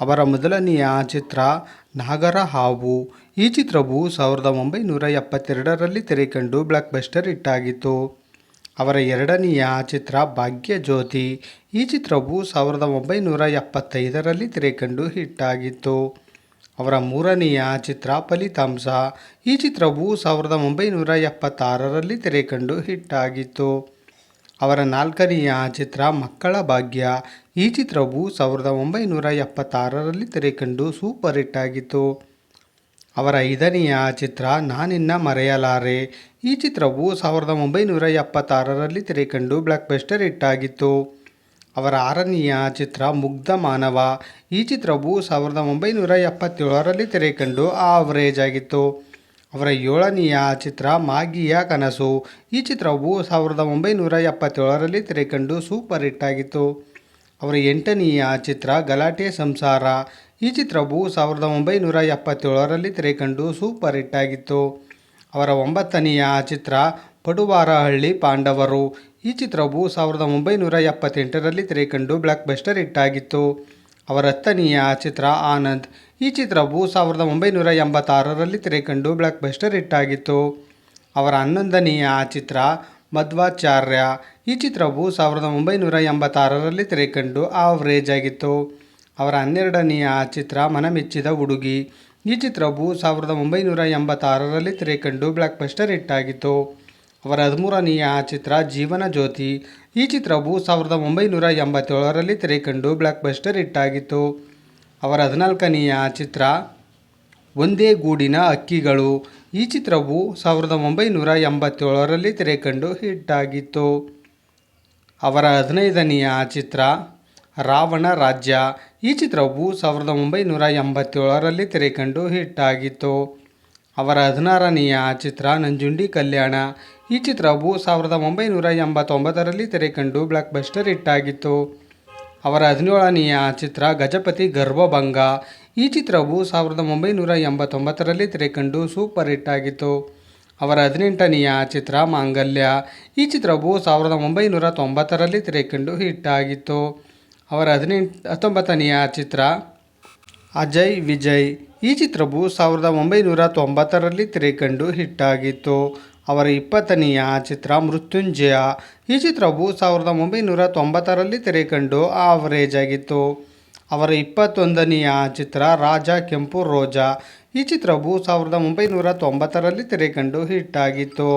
ಅವರ ಮೊದಲನೆಯ ಚಿತ್ರ ನಾಗರ ಹಾವು. ಈ ಚಿತ್ರವು ಸಾವಿರದ ಒಂಬೈನೂರ ಎಪ್ಪತ್ತೆರಡರಲ್ಲಿ ತೆರೆಕಂಡು ಬ್ಲಾಕ್ ಬಸ್ಟರ್ ಇಟ್ಟಾಗಿತ್ತು ಅವರ ಎರಡನೆಯ ಚಿತ್ರ ಭಾಗ್ಯಜ್ಯೋತಿ. ಈ ಚಿತ್ರವು ಸಾವಿರದ ಒಂಬೈನೂರ ಎಪ್ಪತ್ತೈದರಲ್ಲಿ ತೆರೆಕಂಡು ಹಿಟ್ಟಾಗಿತ್ತು. ಅವರ ಮೂರನೆಯ ಚಿತ್ರ ಫಲಿತಾಂಶ. ಈ ಚಿತ್ರವು ಸಾವಿರದ ಒಂಬೈನೂರ ಎಪ್ಪತ್ತಾರರಲ್ಲಿ ತೆರೆಕಂಡು ಹಿಟ್ಟಾಗಿತ್ತು. ಅವರ ನಾಲ್ಕನೆಯ ಚಿತ್ರ ಮಕ್ಕಳ ಭಾಗ್ಯ. ಈ ಚಿತ್ರವು ಸಾವಿರದ ಒಂಬೈನೂರ ಎಪ್ಪತ್ತಾರರಲ್ಲಿ ತೆರೆಕಂಡು ಸೂಪರ್ ಹಿಟ್ ಆಗಿತ್ತು. ಅವರ ಐದನೆಯ ಚಿತ್ರ ನಾನಿನ್ನ ಮರೆಯಲಾರೆ. ಈ ಚಿತ್ರವು ಸಾವಿರದ ಒಂಬೈನೂರ ಎಪ್ಪತ್ತಾರರಲ್ಲಿ ತೆರೆಕಂಡು ಬ್ಲಾಕ್ ಬಸ್ಟರ್ ಹಿಟ್ ಆಗಿತ್ತು. ಅವರ ಆರನೆಯ ಚಿತ್ರ ಮುಗ್ಧ ಮಾನವ. ಈ ಚಿತ್ರವು ಸಾವಿರದ ಒಂಬೈನೂರ ಎಪ್ಪತ್ತೇಳರಲ್ಲಿ ತೆರೆಕಂಡು ಆವರೇಜ್ ಆಗಿತ್ತು. ಅವರ ಏಳನೆಯ ಚಿತ್ರ ಮಾಗಿಯ ಕನಸು. ಈ ಚಿತ್ರವು ಸಾವಿರದ ಒಂಬೈನೂರ ಎಪ್ಪತ್ತೇಳರಲ್ಲಿ ತೆರೆಕಂಡು ಸೂಪರ್ ಹಿಟ್ ಆಗಿತ್ತು. ಅವರ ಎಂಟನೆಯ ಚಿತ್ರ ಗಲಾಟೆ ಸಂಸಾರ. ಈ ಚಿತ್ರವು ಸಾವಿರದ ಒಂಬೈನೂರ ಎಪ್ಪತ್ತೇಳರಲ್ಲಿ ತೆರೆಕಂಡು ಸೂಪರ್ ಹಿಟ್ ಆಗಿತ್ತು. ಅವರ ಒಂಬತ್ತನೆಯ ಚಿತ್ರ ಪಡುವಾರಹಳ್ಳಿ ಪಾಂಡವರು. ಈ ಚಿತ್ರವು ಸಾವಿರದ ಒಂಬೈನೂರ ಎಪ್ಪತ್ತೆಂಟರಲ್ಲಿ ತೆರೆಕಂಡು ಬ್ಲಾಕ್ ಬಸ್ಟರ್ ಹಿಟ್ ಆಗಿತ್ತು. ಅವರ ಹತ್ತನೆಯ ಚಿತ್ರ ಆನಂದ್. ಈ ಚಿತ್ರವು ಸಾವಿರದ ಒಂಬೈನೂರ ಎಂಬತ್ತಾರರಲ್ಲಿ ತೆರೆಕಂಡು ಬ್ಲಾಕ್ ಬಸ್ಟರ್ ಹಿಟ್ ಆಗಿತ್ತು. ಅವರ ಹನ್ನೊಂದನೆಯ ಚಿತ್ರ ಮಧ್ವಾಚಾರ್ಯ. ಈ ಚಿತ್ರವು ಸಾವಿರದ ಒಂಬೈನೂರ ಎಂಬತ್ತಾರರಲ್ಲಿ ತೆರೆಕಂಡು ಆವರೇಜ್ ಆಗಿತ್ತು. ಅವರ ಹನ್ನೆರಡನೆಯ ಚಿತ್ರ ಮನಮೆಚ್ಚಿದ ಹುಡುಗಿ. ಈ ಚಿತ್ರವು ಸಾವಿರದ ಒಂಬೈನೂರ ಎಂಬತ್ತಾರರಲ್ಲಿ ತೆರೆಕಂಡು ಬ್ಲಾಕ್ ಬಸ್ಟರ್ ಹಿಟ್ ಆಗಿತ್ತು. ಅವರ ಹದಿಮೂರನೆಯ ಚಿತ್ರ ಜೀವನ ಜ್ಯೋತಿ. ಈ ಚಿತ್ರವು ಸಾವಿರದ ಒಂಬೈನೂರ ಎಂಬತ್ತೇಳರಲ್ಲಿ ತೆರೆಕಂಡು ಬ್ಲಾಕ್ ಬಸ್ಟರ್ ಹಿಟ್ ಆಗಿತ್ತು. ಅವರ ಹದಿನಾಲ್ಕನೆಯ ಚಿತ್ರ ಒಂದೇ ಗೂಡಿನ ಅಕ್ಕಿಗಳು. ಈ ಚಿತ್ರವು ಸಾವಿರದ ಒಂಬೈನೂರ ಎಂಬತ್ತೇಳರಲ್ಲಿ ತೆರೆಕಂಡು ಹಿಟ್ ಆಗಿತ್ತು ಅವರ ಹದಿನೈದನೆಯ ಚಿತ್ರ, ರಾವಣ ರಾಜ್ಯ. ಈ ಚಿತ್ರವು ಸಾವಿರದ ಒಂಬೈನೂರ ಎಂಬತ್ತೇಳರಲ್ಲಿ ತೆರೆಕಂಡು ಹಿಟ್ ಆಗಿತ್ತು ಅವರ ಹದಿನಾರನೆಯ ಚಿತ್ರ, ನಂಜುಂಡಿ ಕಲ್ಯಾಣ. ಈ ಚಿತ್ರವು ಸಾವಿರದ ಒಂಬೈನೂರ ಎಂಬತ್ತೊಂಬತ್ತರಲ್ಲಿ ತೆರೆಕಂಡು ಬ್ಲಾಕ್ ಬಸ್ಟರ್ ಹಿಟ್ಟಾಗಿತ್ತು. ಅವರ ಹದಿನೇಳನೆಯ ಚಿತ್ರ, ಗಜಪತಿ ಗರ್ವಭಂಗ. ಈ ಚಿತ್ರವು ಸಾವಿರದ ಒಂಬೈನೂರ ಎಂಬತ್ತೊಂಬತ್ತರಲ್ಲಿ ತೆರೆಕಂಡು ಸೂಪರ್ ಹಿಟ್ ಆಗಿತ್ತು. ಅವರ ಹದಿನೆಂಟನೆಯ ಚಿತ್ರ ಮಾಂಗಲ್ಯ. ಈ ಚಿತ್ರವು ಸಾವಿರದ ಒಂಬೈನೂರ ತೊಂಬತ್ತರಲ್ಲಿ ತೆರೆಕಂಡು ಹಿಟ್ ಆಗಿತ್ತು. ಅವರ ಹದಿನೆಂಟು, ಹತ್ತೊಂಬತ್ತನೆಯ ಚಿತ್ರ ಅಜಯ್ ವಿಜಯ್. ಈ ಚಿತ್ರವು ಸಾವಿರದ ಒಂಬೈನೂರ ತೊಂಬತ್ತರಲ್ಲಿ ತೆರೆಕಂಡು ಹಿಟ್ ಆಗಿತ್ತು. ಅವರ ಇಪ್ಪತ್ತನೆಯ ಚಿತ್ರ ಮೃತ್ಯುಂಜಯ. ಈ ಚಿತ್ರವು ಸಾವಿರದ ಒಂಬೈನೂರ ತೊಂಬತ್ತರಲ್ಲಿ ತೆರೆಕಂಡು ಆವರೇಜ್ ಆಗಿತ್ತು. ಅವರ ಇಪ್ಪತ್ತೊಂದನೆಯ ಚಿತ್ರ ರಾಜ ಕೆಂಪು ರೋಜಾ. ಈ ಚಿತ್ರವು ಸಾವಿರದ ಒಂಬೈನೂರ ತೊಂಬತ್ತರಲ್ಲಿ ತೆರೆಕಂಡು ಹಿಟ್ ಆಗಿತ್ತು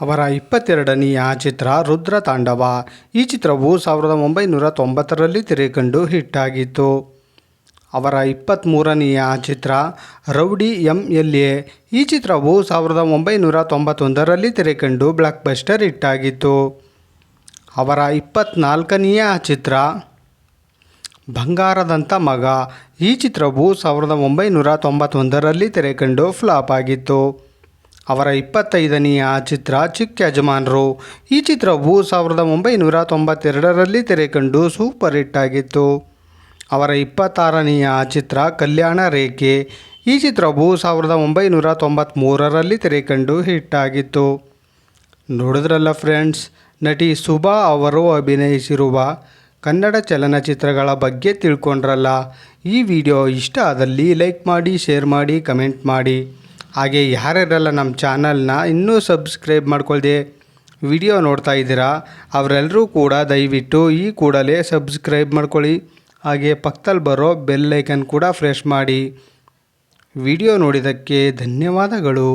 ಅವರ ಇಪ್ಪತ್ತೆರಡನೆಯ ಚಿತ್ರ ರುದ್ರ ತಾಂಡವ. ಈ ಚಿತ್ರವು ಸಾವಿರದ ಒಂಬೈನೂರ ತೊಂಬತ್ತರಲ್ಲಿ ತೆರೆಕಂಡು ಹಿಟ್ ಆಗಿತ್ತು ಅವರ ಇಪ್ಪತ್ತ್ಮೂರನೆಯ ಚಿತ್ರ ರೌಡಿ ಎಂ ಎಲ್ ಎ. ಈ ಚಿತ್ರವು ಸಾವಿರದ ಒಂಬೈನೂರ ತೊಂಬತ್ತೊಂದರಲ್ಲಿ ತೆರೆಕಂಡು ಬ್ಲಾಕ್ ಬಸ್ಟರ್ ಹಿಟ್ಟಾಗಿತ್ತು. ಅವರ ಇಪ್ಪತ್ತ್ನಾಲ್ಕನೆಯ ಚಿತ್ರ ಬಂಗಾರದಂಥ ಮಗ. ಈ ಚಿತ್ರವು ಸಾವಿರದ ಒಂಬೈನೂರ ತೊಂಬತ್ತೊಂದರಲ್ಲಿ ತೆರೆಕಂಡು ಫ್ಲಾಪ್ ಆಗಿತ್ತು. ಅವರ ಇಪ್ಪತ್ತೈದನೆಯ ಚಿತ್ರ ಚಿಕ್ಕ ಯಜಮಾನರು. ಈ ಚಿತ್ರವು ಸಾವಿರದ ಒಂಬೈನೂರ ತೊಂಬತ್ತೆರಡರಲ್ಲಿ ತೆರೆಕಂಡು ಸೂಪರ್ ಹಿಟ್ ಆಗಿತ್ತು. ಅವರ ಇಪ್ಪತ್ತಾರನೆಯ ಚಿತ್ರ ಕಲ್ಯಾಣ ರೇಖೆ. ಈ ಚಿತ್ರವು ಸಾವಿರದ ಒಂಬೈನೂರ ತೊಂಬತ್ತ್ಮೂರರಲ್ಲಿ ತೆರೆಕಂಡು ಹಿಟ್ ಆಗಿತ್ತು. ನೋಡಿದ್ರಲ್ಲ ಫ್ರೆಂಡ್ಸ್, ನಟಿ ಸುಭಾ ಅವರು ಅಭಿನಯಿಸಿರುವ ಕನ್ನಡ ಚಲನಚಿತ್ರಗಳ ಬಗ್ಗೆ ತಿಳ್ಕೊಂಡ್ರಲ್ಲ? ಈ ವಿಡಿಯೋ ಇಷ್ಟ ಆದಲ್ಲಿ ಲೈಕ್ ಮಾಡಿ, ಶೇರ್ ಮಾಡಿ, ಕಮೆಂಟ್ ಮಾಡಿ. ಹಾಗೆ ಯಾರ್ಯಾರೆಲ್ಲ ನಮ್ಮ ಚಾನಲ್ನ ಇನ್ನೂ ಸಬ್ಸ್ಕ್ರೈಬ್ ಮಾಡ್ಕೊಳ್ದೆ ವಿಡಿಯೋ ನೋಡ್ತಾ ಇದ್ದೀರಾ, ಅವರೆಲ್ಲರೂ ಕೂಡ ದಯವಿಟ್ಟು ಈ ಕೂಡಲೇ ಸಬ್ಸ್ಕ್ರೈಬ್ ಮಾಡ್ಕೊಳ್ಳಿ. ಹಾಗೆ ಪಕ್ಕದಲ್ಲಿ ಬರೋ ಬೆಲ್ ಐಕನ್ ಕೂಡ ಫ್ರೆಶ್ ಮಾಡಿ. ವಿಡಿಯೋ ನೋಡಿದ್ದಕ್ಕೆ ಧನ್ಯವಾದಗಳು.